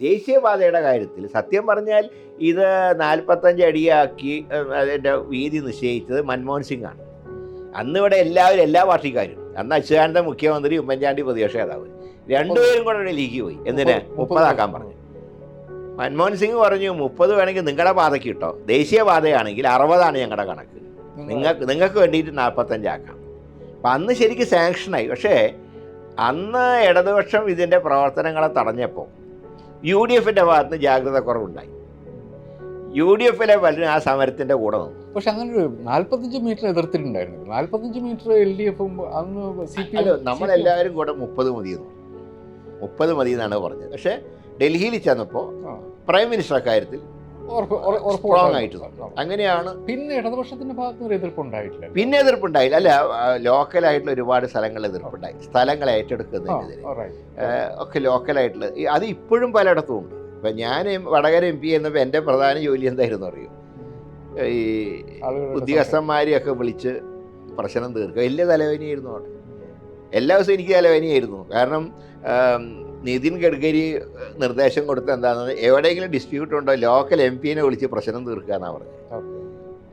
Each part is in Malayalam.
ദേശീയപാതയുടെ കാര്യത്തിൽ സത്യം പറഞ്ഞാൽ ഇത് നാൽപ്പത്തഞ്ച് അടിയാക്കി അതിന്റെ വീതി നിശ്ചയിച്ചത് മൻമോഹൻ സിംഗാണ്. ആണ് അന്ന് ഇവിടെ എല്ലാവരും എല്ലാ പാർട്ടിക്കാരും അന്ന് അച്യുതാനന്ദ മുഖ്യമന്ത്രി ഉമ്മൻചാണ്ടി പ്രതിപക്ഷ നേതാവ് രണ്ടുപേരും കൂടെ ലീക്ക് പോയി. എന്തിനാ? മുപ്പതാക്കാൻ പറഞ്ഞു. മൻമോഹൻ സിംഗ് പറഞ്ഞു മുപ്പത് വേണമെങ്കിൽ നിങ്ങളുടെ പാതയ്ക്ക് കിട്ടോ ദേശീയപാതയാണെങ്കിൽ അറുപതാണ് ഞങ്ങളുടെ കണക്ക്. നിങ്ങൾക്ക് നിങ്ങൾക്ക് വേണ്ടിയിട്ട് നാൽപ്പത്തഞ്ചാക്കാം അപ്പം അന്ന് ശരിക്കും സാങ്ഷനായി പക്ഷേ അന്ന് ഇടതുപക്ഷം ഇതിന്റെ പ്രവർത്തനങ്ങളെ തടഞ്ഞപ്പോൾ യു ഡി എഫിന്റെ ഭാഗത്ത് നിന്ന് ജാഗ്രത കുറവുണ്ടായി. യു ഡി എഫിലെ പലരും ആ സമരത്തിന്റെ കൂടെ നിന്നു പക്ഷെ അങ്ങനെ ഒരു നാല്പത്തഞ്ച് മീറ്റർ എതിർത്തിട്ടുണ്ടായിരുന്നു. നാല്പത്തഞ്ച് മീറ്റർ എൽ ഡി എഫും അന്ന് സി പി നമ്മളെല്ലാവരും കൂടെ മുപ്പത് മതി എന്ന് പറഞ്ഞു. മുപ്പത് മതി എന്നാണ് പറഞ്ഞത്. പക്ഷേ ഡൽഹിയിൽ ചെന്നപ്പോൾ പ്രൈം മിനിസ്റ്റർ അക്കാര്യത്തിൽ സ്ട്രോങ് ആയിട്ട് നിന്നു. അങ്ങനെയാണ് പിന്നെ ഇടതുപക്ഷത്തിന്റെ ഭാഗത്ത് ഒരു എതിർപ്പ് ഉണ്ടായിട്ടില്ല. പിന്നെ എതിർപ്പുണ്ടായില്ല. അല്ല ലോക്കലായിട്ടുള്ള ഒരുപാട് സ്ഥലങ്ങൾ എതിർപ്പുണ്ടായി. സ്ഥലങ്ങൾ ഏറ്റെടുക്കുന്നതിനെതിരെ ഒക്കെ ലോക്കലായിട്ടുള്ള അത് ഇപ്പോഴും പലയിടത്തും ഉണ്ട്. ഇപ്പം ഞാൻ വടകര എം പി എന്നപ്പോൾ എന്റെ പ്രധാന ജോലി എന്തായിരുന്നു അറിയോ? ഈ ഉദ്യോഗസ്ഥന്മാരെയൊക്കെ വിളിച്ച് പ്രശ്നം തീർക്കുക. വലിയ തലവേനിയായിരുന്നു അവിടെ. എല്ലാ ദിവസവും എനിക്ക് തലവേദനയായിരുന്നു കാരണം നിതിൻ ഗഡ്കരി നിർദ്ദേശം കൊടുത്ത എന്താണെന്ന് എവിടെയെങ്കിലും ഡിസ്പ്യൂട്ട് ഉണ്ടോ ലോക്കൽ എം പിനെ വിളിച്ച് പ്രശ്നം തീർക്കുക എന്നാണ് പറഞ്ഞത്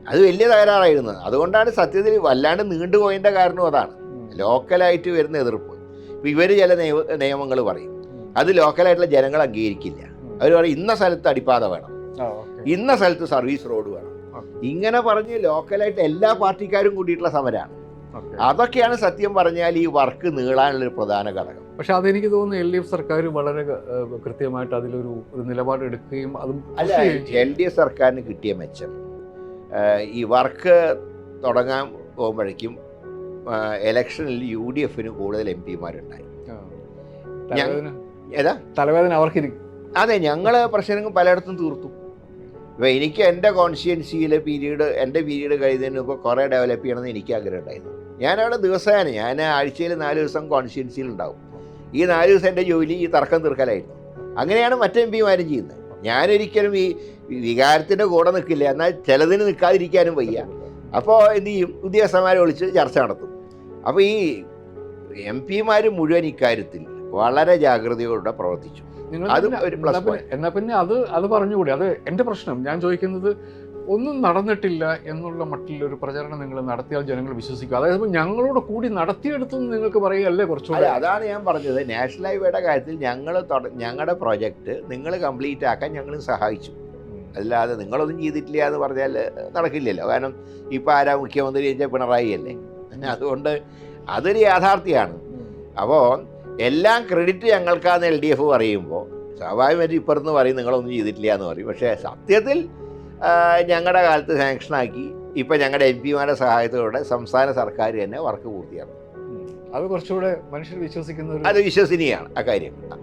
അത് വലിയ തകരാറായിരുന്നു. അതുകൊണ്ടാണ് സത്യത്തിൽ വല്ലാണ്ട് നീണ്ടുപോയതിന്റെ കാരണം അതാണ്. ലോക്കലായിട്ട് വരുന്ന എതിർപ്പ്. ഇപ്പം ഇവർ ചില നിയമ നിയമങ്ങൾ പറയും. അത് ലോക്കലായിട്ടുള്ള ജനങ്ങൾ അംഗീകരിക്കില്ല. അവർ പറയും ഇന്ന സ്ഥലത്ത് അടിപ്പാത വേണം. ഇന്ന സ്ഥലത്ത് സർവീസ് റോഡ് വേണം. ഇങ്ങനെ പറഞ്ഞ് ലോക്കലായിട്ട് എല്ലാ പാർട്ടിക്കാരും കൂടിയിട്ടുള്ള സമരമാണ് അതൊക്കെയാണ് സത്യം പറഞ്ഞാൽ ഈ വർക്ക് നീളാനുള്ള ഒരു പ്രധാന ഘടകം. പക്ഷെ അതെനിക്ക് തോന്നുന്നു എൽ ഡി എഫ് സർക്കാർ വളരെ കൃത്യമായിട്ട് അതിലൊരു ഒരു നിലപാടെടുക്കുകയും അതും അല്ല എൽ ഡി എഫ് സർക്കാരിന് കിട്ടിയ മെച്ചം. ഈ വർക്ക് തുടങ്ങാൻ പോകുമ്പോഴേക്കും എലക്ഷനിൽ യു ഡി എഫിന് കൂടുതൽ എം പിമാരുണ്ടായി. തലവേദന. ഏതാ? തലവേദന അവർക്ക് അതെ ഞങ്ങൾ പ്രശ്നങ്ങൾ പലയിടത്തും തീർത്തു. ഇപ്പോൾ എനിക്ക് എന്റെ കോൺസ്റ്റിറ്റ്യൻസിയിലെ പീരീഡ് എന്റെ പീരീഡ് കഴിയുന്നതിന് മുമ്പ് കുറേ ഡെവലപ്പ് ചെയ്യണമെന്ന് എനിക്ക് ആഗ്രഹം ഉണ്ടായിരുന്നു. ഞാനവിടെ ദിവസമാണ് ഞാൻ ആഴ്ചയിൽ നാല് ദിവസം കോൺസ്റ്റിറ്റ്യൻസിയിൽ ഉണ്ടാവും. ഈ നാല് ദിവസം എന്റെ ജോലി ഈ തർക്കം തീർക്കലായിരുന്നു. അങ്ങനെയാണ് മറ്റേ എം പിമാരും ചെയ്യുന്നത്. ഞാനൊരിക്കലും ഈ വികാരത്തിന്റെ കൂടെ നിൽക്കില്ല. എന്നാൽ ചിലതിന് നിൽക്കാതിരിക്കാനും വയ്യ. അപ്പോൾ എന്ത് ചെയ്യും? ഉദ്യോഗസ്ഥന്മാരെ വിളിച്ച് ചർച്ച നടത്തും. അപ്പോൾ ഈ എം പിമാർ മുഴുവൻ ഇക്കാര്യത്തിൽ വളരെ ജാഗ്രതയോടെ പ്രവർത്തിച്ചു. അത് ഒരു പ്ലസ് എന്നാ പിന്നെ- എന്നാ പിന്നെ അത് അത് പറഞ്ഞുകൂടി? അത് എന്റെ പ്രശ്നം. ഞാൻ ചോദിക്കുന്നത് ഒന്നും നടന്നിട്ടില്ല എന്നുള്ള മട്ടിലൊരു പ്രചരണം നിങ്ങൾ നടത്തിയാൽ ജനങ്ങൾ വിശ്വസിക്കും. അതായത് ഞങ്ങളോട് കൂടി നടത്തിയെടുത്തെന്ന് നിങ്ങൾക്ക് പറയുകയല്ലേ കുറച്ചുകൂടി? അതാണ് ഞാൻ പറഞ്ഞത്. നാഷണൽ ഹൈവേയുടെ കാര്യത്തിൽ ഞങ്ങൾ ഞങ്ങളുടെ പ്രോജക്റ്റ് നിങ്ങൾ കംപ്ലീറ്റ് ആക്കാൻ ഞങ്ങൾ സഹായിച്ചു. അല്ലാതെ നിങ്ങളൊന്നും ചെയ്തിട്ടില്ല എന്ന് പറഞ്ഞാൽ നടക്കില്ലല്ലോ. കാരണം ഇപ്പോൾ ആരാ മുഖ്യമന്ത്രി വെച്ചാൽ പിണറായി അല്ലേ? അതുകൊണ്ട് അതൊരു യാഥാർത്ഥ്യമാണ്. അപ്പോൾ എല്ലാം ക്രെഡിറ്റ് ഞങ്ങൾക്കാന്ന് എൽ ഡി എഫ് പറയുമ്പോൾ സ്വാഭാവികമായിട്ട് ഇപ്പുറത്ത് പറയും നിങ്ങളൊന്നും ചെയ്തിട്ടില്ല എന്ന് പറയും. പക്ഷേ സത്യത്തിൽ ഞങ്ങളുടെ കാലത്ത് സാങ്ഷനാക്കി ഇപ്പം ഞങ്ങളുടെ എം പിമാരുടെ സഹായത്തോടെ സംസ്ഥാന സർക്കാർ തന്നെ വർക്ക് പൂർത്തിയാക്കും അത് കുറച്ചുകൂടെ മനുഷ്യർ വിശ്വസിക്കുന്ന അത് വിശ്വസനീയമാണ് അക്കാര്യം ആ,